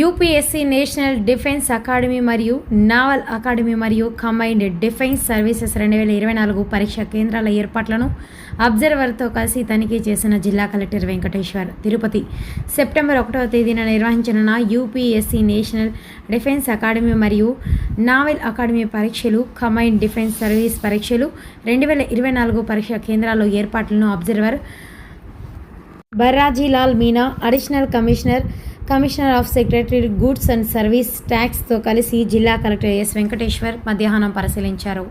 UPSC National Defence Academy మరియు naval academy మరియు combined defence services రెండు వేల ఇరవై నాలుగు పరీక్షా కేంద్రాల ఏర్పాట్లను అబ్జర్వర్తో కలిసి తనిఖీ చేసిన జిల్లా కలెక్టర్ వెంకటేశ్వర్. తిరుపతి సెప్టెంబర్ ఒకటవ తేదీన నిర్వహించనున్న యూపీఎస్సీ నేషనల్ డిఫెన్స్ అకాడమీ మరియు నావెల్ అకాడమీ పరీక్షలు కంబైన్డ్ డిఫెన్స్ సర్వీస్ పరీక్షలు రెండు వేల ఇరవై నాలుగు పరీక్షా కేంద్రాల ఏర్పాట్లను observer Barrajilal Meena additional commissioner commissioner of secretary goods and service ట్యాక్స్తో కలిసి జిల్లా కలెక్టర్ ఎస్ వెంకటేశ్వర్ మధ్యాహ్నం పరిశీలించారు.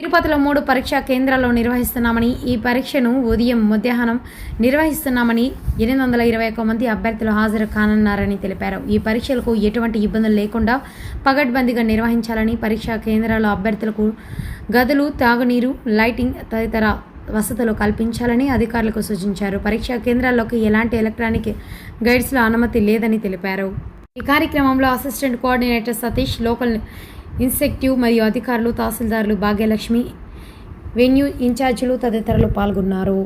తిరుపతిలో మూడు పరీక్షా కేంద్రాల్లో నిర్వహిస్తున్నామని ఈ పరీక్షను ఉదయం మధ్యాహ్నం నిర్వహిస్తున్నామని ఎనిమిది వందల ఇరవై ఒక్క మంది అభ్యర్థులు హాజరు కానున్నారని తెలిపారు. ఈ పరీక్షలకు ఎటువంటి ఇబ్బందులు లేకుండా పగడ్బందీగా నిర్వహించాలని పరీక్షా కేంద్రాల అభ్యర్థులకు గదులు తాగునీరు లైటింగ్ తదితర వసతులు కల్పించాలని అధికారులకు సూచించారు. పరీక్షా కేంద్రాల్లోకి ఎలాంటి ఎలక్ట్రానిక్ గైడ్స్లో అనుమతి లేదని తెలిపారు. ఈ కార్యక్రమంలో assistant coordinator Satish local inspector మరియు అధికారులు తహసీల్దారులు భాగ్యలక్ష్మి వెన్యూ ఇన్ఛార్జీలు తదితరులు పాల్గొన్నారు.